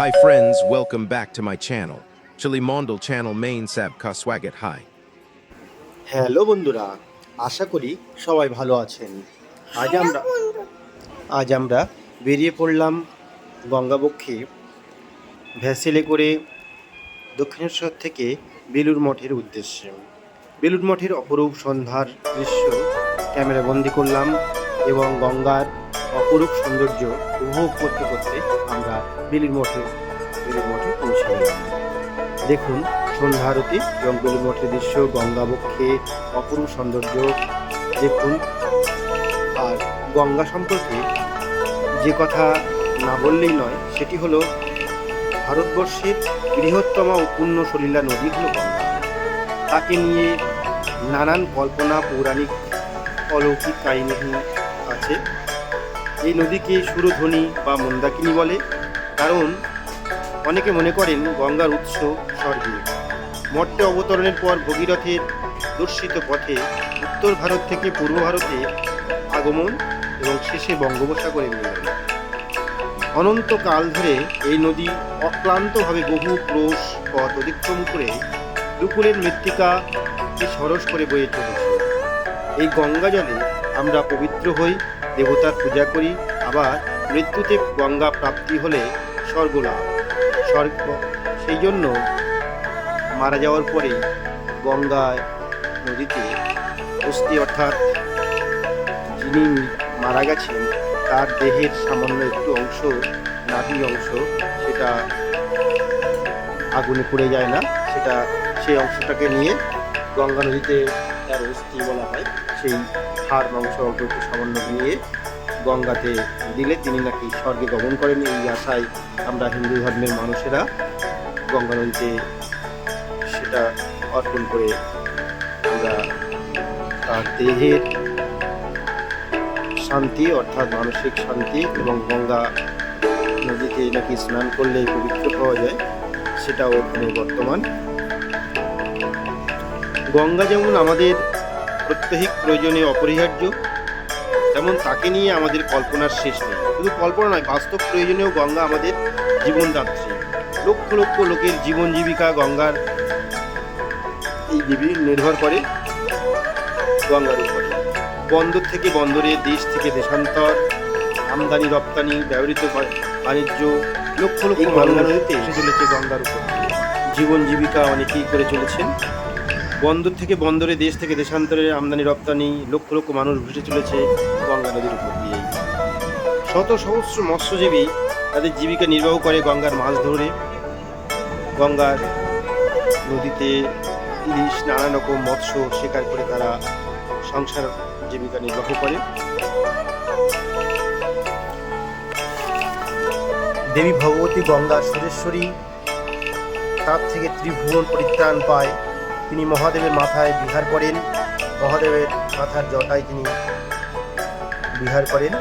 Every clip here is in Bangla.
Hi friends, welcome back to my channel. Chili Mondal channel main sab ka swagat. Hi. Hello বন্ধুরা। আশা করি সবাই ভালো আছেন। আজ আমরা আজ আমরা বেরিয়ে পড়লাম গঙ্গাবক্ষে। ভ্যাসেলে করে দক্ষিণেশ্বর থেকে বেলুর মঠের উদ্দেশ্যে। বেলুর মঠের অপরূপ সন্ধ্যার দৃশ্য ক্যামেরা বন্দি করলাম এবং গঙ্গার অপরূপ সৌন্দর্য উপভোগ করতে করতে আমরা বেলুর মঠে বেলুর মঠে পৌঁছে গেলাম দেখুন, সন্ধ্যা আরতি এবং বেলুর মঠের দৃশ্য গঙ্গাবক্ষে অপরূপ সৌন্দর্য। দেখুন, আর গঙ্গা সম্পর্কে যে কথা না বললেই নয়, সেটি হলো, ভারতবর্ষের বৃহত্তম ও পূর্ণ সলীলা নদী হলো গঙ্গা। তাকে নিয়ে নানান কল্পনা, পৌরাণিক অলৌকিক কাহিনী আছে। এই নদীকে সুরধ্বনি বা মন্দাকিনী বলে, কারণ অনেকে মনে করেন গঙ্গার উৎস স্বর্গে। মর্তে অবতরণের পর ভগীরথের দর্শিত পথে উত্তর ভারত থেকে পূর্ব ভারতে আগমন এবং শেষে বঙ্গোপসাগরে মিলন অনন্তকাল ধরে এই নদী অক্লান্তভাবে বহু ক্রোশ পথ অতিক্রম করে দুপুরের মৃত্তিকাকে সরস করে বয়ে চলেছে। এই গঙ্গা জলে আমরা পবিত্র হই দেবতার পূজা করি, আবার মৃত্যুতে গঙ্গা প্রাপ্তি হলে স্বর্গলাভ স্বর্গ, সেই জন্য মারা যাওয়ার পরে গঙ্গায়, নদীতে অস্থি অর্থাৎ যিনি মারা গেছেন, তার দেহের সামান্য একটু অংশ, নাভি অংশ, সেটা আগুনে পুড়ে যায় না। সেটা, সেই অংশটাকে নিয়ে গঙ্গা নদীতে তার অস্থি বলা হয়, সেই হাড়, মাংস, অল্প সামান্য নিয়ে গঙ্গাতে দিলে তিনি নাকি স্বর্গে গমন করেন। এই আশায় আমরা হিন্দু ধর্মের মানুষেরা গঙ্গা নদীতে সেটা অর্পণ করে আমরা তার দেহের শান্তি, অর্থাৎ মানসিক শান্তি এবং গঙ্গা নদীতে নাকি স্নান করলে পবিত্র পাওয়া যায়, সেটাও এখানে বর্তমান। গঙ্গা যেমন আমাদের প্রত্যহিক প্রয়োজনে অপরিহার্য তেমন তাকে নিয়ে আমাদের কল্পনার শেষ নেই। শুধু কল্পনা নয় বাস্তব প্রয়োজনেও গঙ্গা আমাদের জীবনদাত্রী লক্ষ লক্ষ লোকের জীবন জীবিকা গঙ্গার এই জীবী নির্ভর করে গঙ্গার উপরে। বন্দর থেকে বন্দরে দেশ থেকে দেশান্তর আমদানি রপ্তানি ব্যবহৃত বাণিজ্য লক্ষ লক্ষ গঙ্গা নদীতে এসে চলেছে গঙ্গার উপর। জীবন জীবিকা অনেকেই করে চলেছেন। বন্দর থেকে বন্দরে, দেশ থেকে দেশান্তরে আমদানি, রপ্তানি, লক্ষ লক্ষ মানুষ ভেসে চলেছে গঙ্গা নদীর উপর দিয়েই শত সহস্র মৎস্যজীবী তাদের জীবিকা নির্বাহ করে গঙ্গার মাছ ধরে। গঙ্গার নদীতে ইলিশ নানা রকম মৎস্য শিকার করে তারা সংসার জীবিকা নির্বাহ করে। দেবী ভগবতী গঙ্গা সুরেশ্বরী তার থেকে ত্রিভুবন পরিত্রাণ পায়। তিনি মহাদেবের মাথায় বিহার করেন। মহাদেবের মাথার জটায় তিনি বিহার করেন।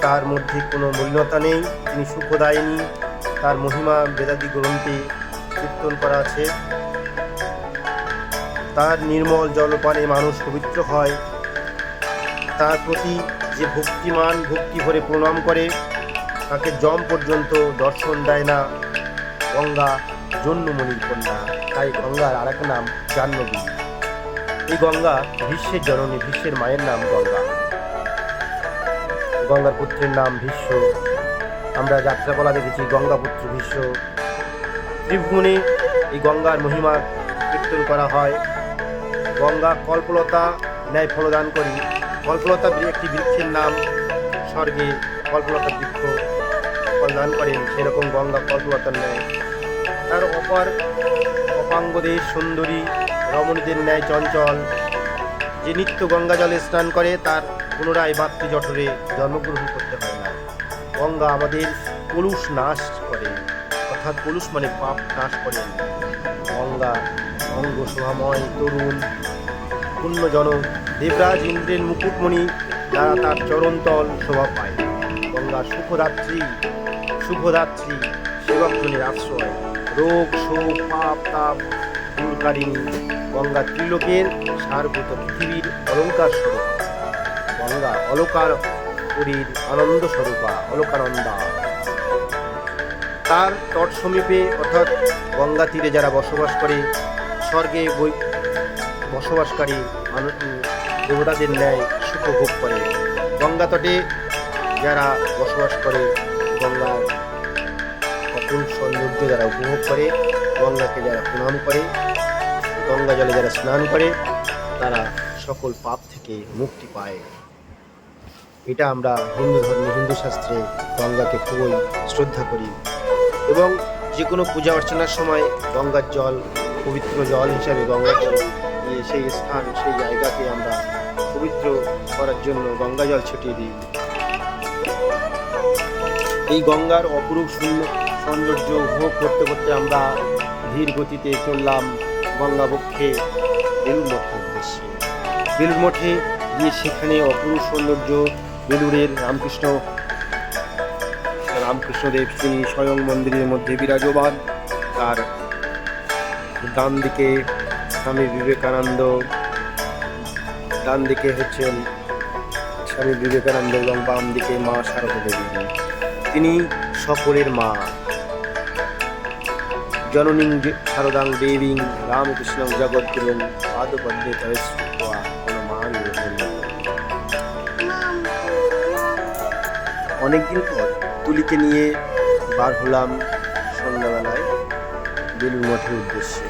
তার মধ্যে কোনো মূল্যতা নেই, তিনি সুখদায়িনী। তার মহিমা বেদাদি গ্রন্থে কীর্তন করা আছে। তার নির্মল জলপানে মানুষ পবিত্র হয়। তার প্রতি যে ভক্তিমান ভক্তি ভরে প্রণাম করে, তাকে জম পর্যন্ত দর্শন দেয় না গঙ্গা জন্মমণির কন্যা। তাই গঙ্গার আর এক নাম জাহ্নবী। এই গঙ্গা ভীষ্মের জননী, ভীষ্মের মায়ের নাম গঙ্গা। গঙ্গার পুত্রের নাম ভীষ্ম। আমরা যাত্রাপালা দেখেছি গঙ্গাপুত্র ভীষ্ম। ত্রিভুবনে এই গঙ্গার মহিমা কীর্তন করা হয়। গঙ্গা কল্পলতা ন্যায় ফলদান করি। কল্পলতা একটি বৃক্ষের নাম, স্বর্গে কল্পলতা বৃক্ষ ফলদান করেন। সেরকম গঙ্গা কল্পলতার ন্যায়। তার অপার অপাঙ্গদের সুন্দরী, রমণীদের ন্যায় চঞ্চল। যে নিত্য গঙ্গা জলে স্নান করে, তার পুনরায় মাতৃ জঠরে জন্মগ্রহণ করতে হয় না। গঙ্গা আমাদের কলুষ নাশ করে। অর্থাৎ কলুষ মানে পাপ নাশ করেন গঙ্গা অঙ্গ শোভাময় তরুণ। পুণ্যজন দেবরাজ ইন্দ্রের মুকুটমণি দ্বারা তার চরণতল শোভা পায়। গঙ্গা সুখদাত্রী শুভদাত্রী সেবকজনের আশ্রয়। রোগ, শোক, পাপ, তাপ দূরকারিণী গঙ্গা ত্রিলোকের সারভূত পৃথিবীর অলঙ্কার স্বরূপ। গঙ্গা অলকার পুরীর আনন্দ স্বরূপা, অলকানন্দা। তার তট সমীপে অর্থাৎ গঙ্গা তীরে যারা বসবাস করে, স্বর্গে বই বসবাসকারী মানুষ দেবতাদের ন্যায় সুখ ভোগ করে। গঙ্গা তটে যারা বসবাস করে, গঙ্গার অপূর্ব সৌন্দর্য যারা উপভোগ করে, গঙ্গাকে যারা প্রণাম করে, গঙ্গা জলে যারা স্নান করে, তারা সকল পাপ থেকে মুক্তি পায়। এটা আমরা হিন্দু ধর্মে, হিন্দু শাস্ত্রে গঙ্গাকে খুবই শ্রদ্ধা করি। এবং যে কোনো পূজা অর্চনার সময় গঙ্গার জল, পবিত্র জল হিসাবে গঙ্গার জল সেই স্থান, সেই জায়গাকে আমরা পবিত্র করার জন্য গঙ্গা জল ছিটিয়ে দিই। এই গঙ্গার অপরূপ সুন্দর সৌন্দর্য উপভোগ করতে করতে আমরা ধীর গতিতে চললাম গঙ্গা বক্ষে বেলুর মঠের উদ্দেশ্যে। বেলুর মঠে গিয়ে সেখানে অপরূপ সৌন্দর্য বেলুরের রামকৃষ্ণ, রামকৃষ্ণদেব তিনি স্বয়ং মন্দিরের মধ্যে বিরাজমান। তার ডান দিকে স্বামী বিবেকানন্দ, ডান দিকে হচ্ছেন স্বামী বিবেকানন্দ এবং বাম দিকে মা শারদা দেবী। তিনি সকলের মা। জননীং শারদাং দেবীং রামকৃষ্ণ জগদ্গুরুং পাদপদ্মে শ্রুত্বা হনুমান অনেকদিন পর তুলিকে নিয়ে বার হলাম সন্ধ্যাবেলায় বেলুর মঠের উদ্দেশ্যে।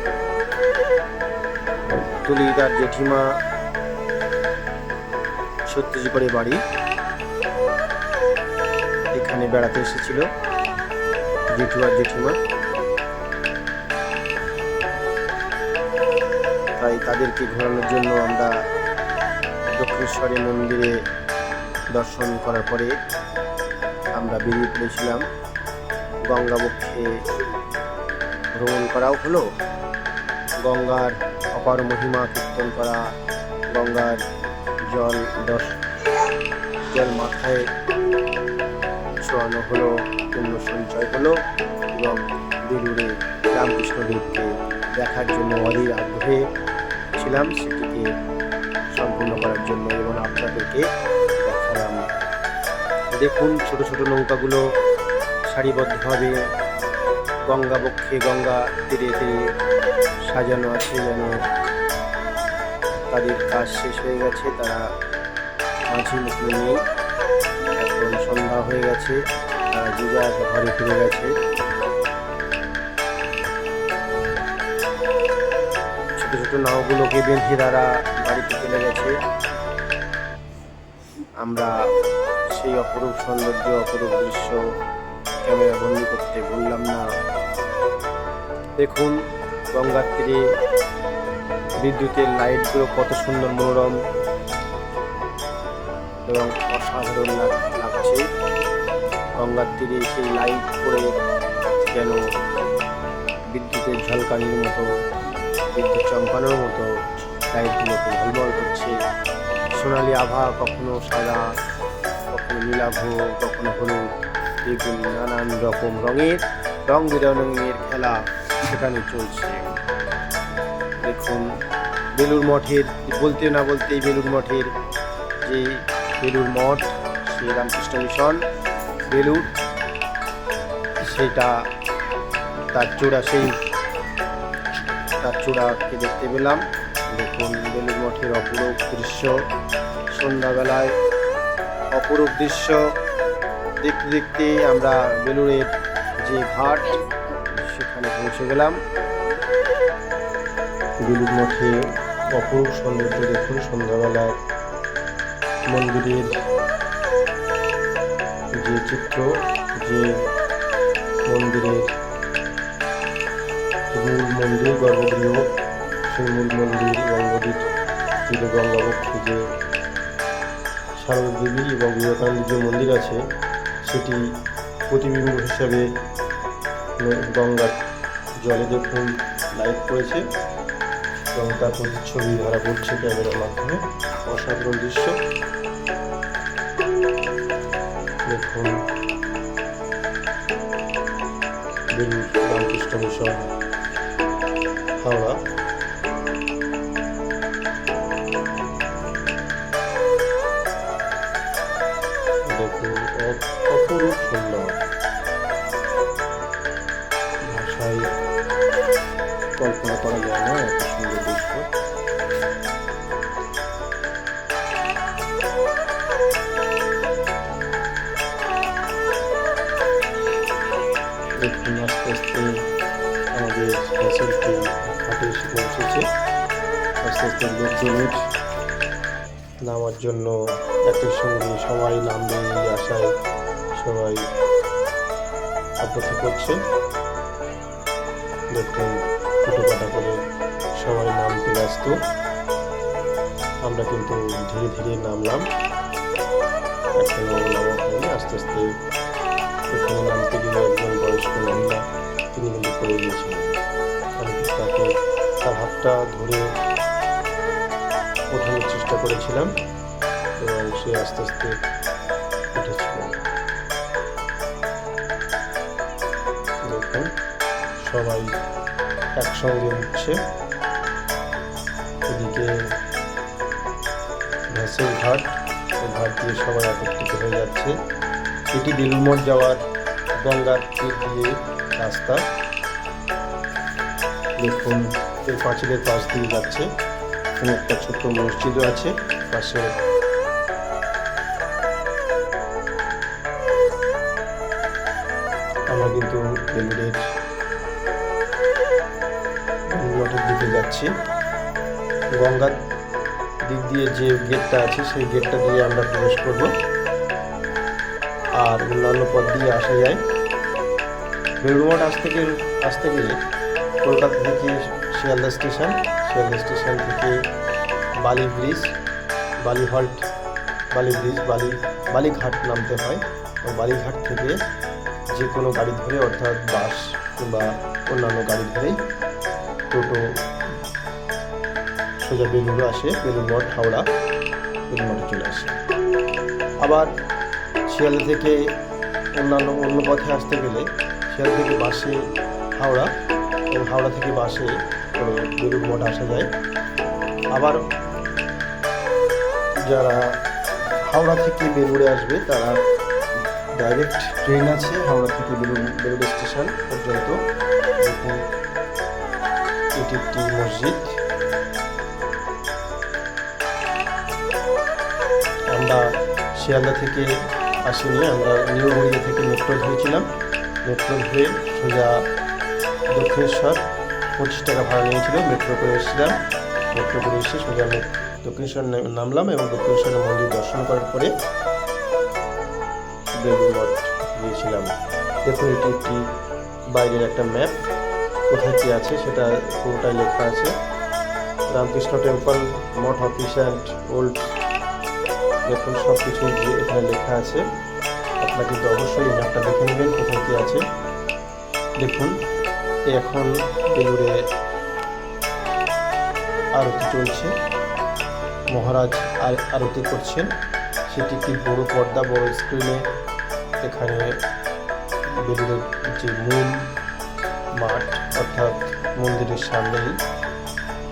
তুলি তার জেঠিমা সত্যজিগড়ে বাড়ি। এখানে বেড়াতে এসেছিল জেঠু আর জেঠিমা। তাই তাদেরকে ঘোরানোর জন্য আমরা দক্ষিণেশ্বরী মন্দিরে দর্শন করার পরে আমরা বেরিয়ে পড়েছিলাম। গঙ্গাবক্ষে ভ্রমণ করাও হলো। গঙ্গার অপার মহিমা কীর্তন করা, গঙ্গার জল দশ, জল মাথায় ছোঁয়ানো হলো পুণ্য সঞ্চয় হলো এবং বেলুড়ে রামকৃষ্ণদেবকে দেখার জন্য অধীর আগ্রহে ছিলাম সেটিকে সম্পূর্ণ করার জন্য এবং আপনাদেরকে দেখালাম। দেখুন, ছোট ছোট নৌকাগুলো সারিবদ্ধভাবে গঙ্গা বক্ষে গঙ্গা তীরে তীরে সাজানো আছে যেন তাদের কাজ শেষ হয়ে গেছে। তারা মাঝি মুখে নেই। সন্ধ্যা হয়ে গেছে। তারা যে যার ঘরে ফিরে গেছে। ছোট ছোট নাওগুলোকে বেঁধে তারা বাড়িতে চলে গেছে, আমরা সেই অপরূপ সৌন্দর্য, অপরূপ দৃশ্য ক্যামেরা বন্দি করতে বললাম না। দেখুন গঙ্গার তীরে বিদ্যুতের লাইটগুলো কত সুন্দর মনোরম এবং অসাধারণ লাগ- লাগছে। গঙ্গার তীরে সেই লাইট পড়ে যেন বিদ্যুতের ঝলকানির মতো। বিদ্যুৎ চমকানোর মতো লাইটগুলোকে ঝলমল করছে। সোনালি আভা কখনো সাদা, কখনো নীলাভ, কখনো হলুদ বেগুন নানান রকম রঙের, রং বেরঙের খেলা সেখানে চলছে। দেখুন বেলুর মঠের, বলতে না বলতেই বেলুর মঠের যে বেলুর মঠ, শ্রী রামকৃষ্ণ মিশন বেলুর সেটা তার চূড়া সেই তার চূড়াকে দেখতে পেলাম। দেখুন বেলুর মঠের অপরূপ দৃশ্য, সন্ধ্যাবেলায় অপরূপ দৃশ্য। দেখতে দেখতে আমরা বেলুড়ের যে ঘাট, সেখানে পৌঁছে গেলাম। বেলুর মঠে অপরূপ সৌন্দর্য দেখুন, সন্ধ্যাবেলায় মন্দিরের যে চিত্র, যে মন্দিরের মূল মন্দির গর্ভগৃহ সেই মূল মন্দির এবং নদীর তীরে যে শারদা দেবী এবং বিবেকানন্দের যে মন্দির আছে, সেটি প্রতিবিম্ব হিসাবে গঙ্গার জলে দেখুন লাইট করেছে এবং তার প্রতিচ্ছবি ধরা পড়ছে ক্যামেরার মাধ্যমে। অসাধারণ দৃশ্য। দেখুন রামকৃষ্ণ মিশন। পৌঁছেছে আস্তে আস্তে লোকজনের নামার জন্য একই সঙ্গে সবাই নামবে এই আশায় সবাই অপেক্ষা করছে। দেখুন ফুটো পাটা করে সবাই নামতে ব্যস্ত। আমরা কিন্তু ধীরে ধীরে নামলাম। আস্তে আস্তে নামতে গিয়ে একজন বয়স্ক মহিলা, তিনি কিন্তু পড়ে গিয়েছিলেন। তাকে তার হাতটা ধরে ওঠানোর চেষ্টা করেছিলাম এবং সে আস্তে আস্তে উঠেছিল। দেখুন, সবাই একসঙ্গে উঠছে। এদিকে ভেসেল ঘাট ঘাট দিয়ে সবাই একত্রিত হয়ে যাচ্ছে। এটি বেলুমঠ যাওয়ার গঙ্গার তীর দিয়ে রাস্তা। দেখুন এই পাঁচিলের পাশ দিয়ে যাচ্ছে। এখানে একটা ছোট্ট মসজিদও আছে, পাশে আমরা কিন্তু বেলুড়ের মঠের দিকে যাচ্ছি। গঙ্গার দিক দিয়ে যে গেটটা আছে, সেই গেটটা দিয়ে আমরা প্রবেশ করব। আর অন্যান্য পথ দিয়ে আসা যায়। বেলুড়মঠ আসতে গেলে আসতে গেলে কলকাতা থেকে শিয়ালদা স্টেশন শিয়ালদা স্টেশন থেকে বালি ব্রিজ, বালি হল্ট, বালি ব্রিজ, বালি, বালিঘাট নামতে হয়। এবং বালিঘাট থেকে যে কোনো গাড়ি ধরে, অর্থাৎ বাস কিংবা অন্যান্য গাড়ি ধরেই টোটো, সোজা বেলুড় আসে বেলুড়মঠ হাওড়া বেলুড়মঠে চলে আসে। আবার শিয়ালদা থেকে অন্যান্য, অন্য পথে আসতে গেলে শিয়ালদা থেকে বাসে হাওড়া এবং হাওড়া থেকে বাসে করে বেলুড়মঠ আসা যায়। আবার যারা হাওড়া থেকে বেলুড়ে আসবে, তারা ডাইরেক্ট ট্রেন আছে হাওড়া থেকে বেলুড় বেলুড় স্টেশন পর্যন্ত। এটি একটি মসজিদ। আমরা শিয়ালদা থেকে আসিনি, আমরা নিউ থেকে মেট্রো ধরেছিলাম। মেট্রো ধরে সোজা দক্ষিণেশ্বর। পঁচিশ টাকা ভাড়া নিয়েছিল মেট্রো করে এসেছিলাম। মেট্রো করে এসে সোজা আমি দক্ষিণেশ্বর নামলাম এবং দক্ষিণেশ্বরের মন্দির দর্শন করার পরে বেলুড় মঠ গিয়েছিলাম। দেখুন, এটি একটি বাইরের একটা ম্যাপ। কোথায় কী আছে সেটা পুরোটাই লেখা আছে। Ramakrishna temple, Math office and old. দেখুন সব কিছু এখানে লেখা আছে। আপনারা কিন্তু অবশ্যই ম্যাপটা দেখে নেবেন কোথায় কী আছে। দেখুন এখন বেলুড়ে আরতি চলছে। মহারাজ আর- আরতি করছেন। সেটি একটি বড় পর্দা, বড় স্ক্রিনে এখানে বেলুড়ের যে মূল মাঠ, অর্থাৎ মন্দিরের সামনেই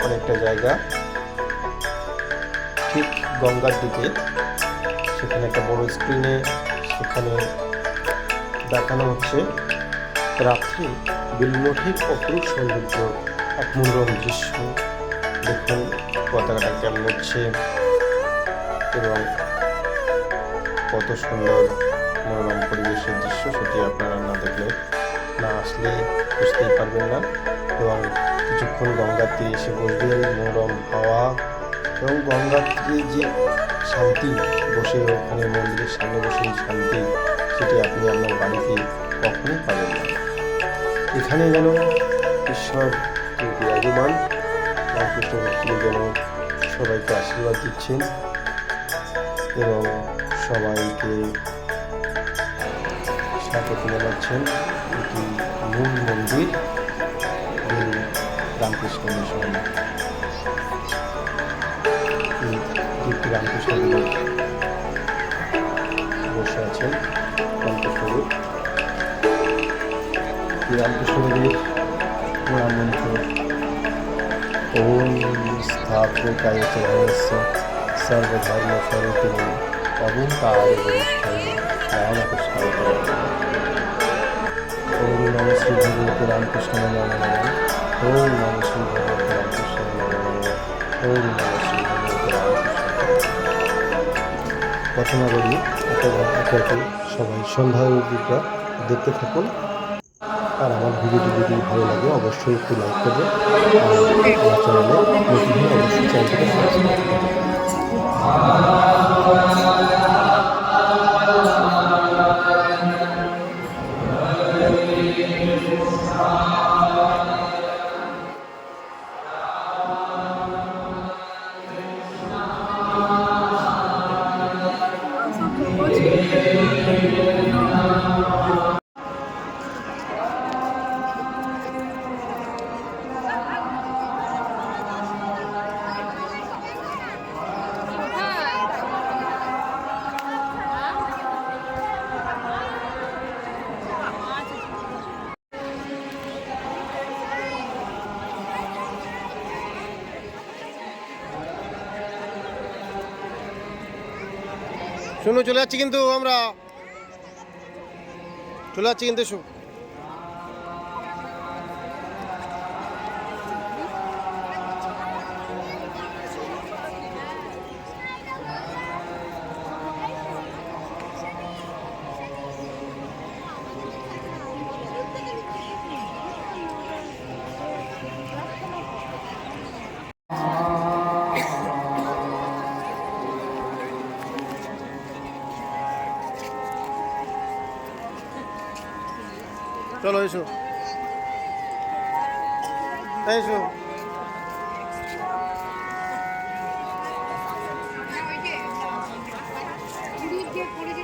অনেকটা জায়গা। ঠিক গঙ্গার দিকে সেখানে একটা বড় স্ক্রিনে সেখানে দেখানো হচ্ছে। রাত্রি বেলমঠের অপরূপ সৌন্দর্য, এক মনোরম দৃশ্য। দেখুন পতাকাটা কেমন হচ্ছে এবং কত সুন্দর মনোরম পরিবেশের দৃশ্য সেটি আপনারা না দেখলে, না আসলে বুঝতেই পারবেন না। এবং কিছুক্ষণ গঙ্গার তীরে এসে বসবেন মনোরম হাওয়া এবং গঙ্গার তীরে যে শান্তি, বসে ওখানে মন্দিরের সামনে বসে শান্তি, সেটি আপনি আপনার বাড়িতে কখনোই পাবেন না। এখানে যেন ঈশ্বর বিরাজমান রামকৃষ্ণ ভক্তি যেন সবাইকে আশীর্বাদ দিচ্ছেন এবং সবাইকে সাথে তুলে যাচ্ছেন এটি মূল মন্দির রামকৃষ্ণ মিশন। রামকৃষ্ণ বসে আছেন। রামকৃষ্ণদেবের মহামন্ত্র ওম স্থাপকায় সর্বধর্ম স্বরূপিণী বরিষ্ঠায় রামকৃষ্ণ ওম নম শ্রী ভগবতী রামকৃষ্ণ নম ওম নম শ্রী ভগবতী রামকৃষ্ণ নম ওম নম শ্রী ভগবতী রামকৃষ্ণ প্রার্থনা করি একে একে সবাই সন্ধ্যা দেখতে থাকুন। আর আমার ভিডিওটি যদি ভালো লাগে, অবশ্যই একটু লাইক করবে আর আমার চ্যানেলে নতুন হলে অবশ্যই চ্যানেলটিকে সাবস্ক্রাইব শুনো চলে যাচ্ছি কিন্তু আমরা চলে যাচ্ছি কিন্তু চলো এসো। এসো। পুরীর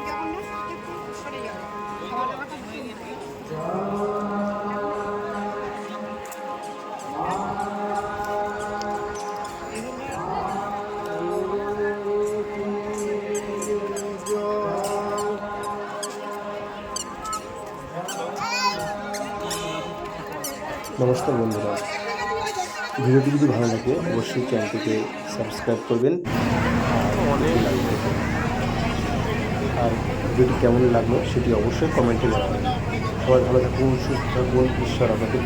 নমস্কার বন্ধুরা। ভিডিওটি যদি ভালো লাগে, অবশ্যই চ্যানেলটিকে সাবস্ক্রাইব করবেন আর ভিডিওটি কেমন লাগল, সেটি অবশ্যই কমেন্টে জানাবেন। সবাই ভালো থাকুন, সুস্থ থাকুন, ঈশ্বর আপনাদের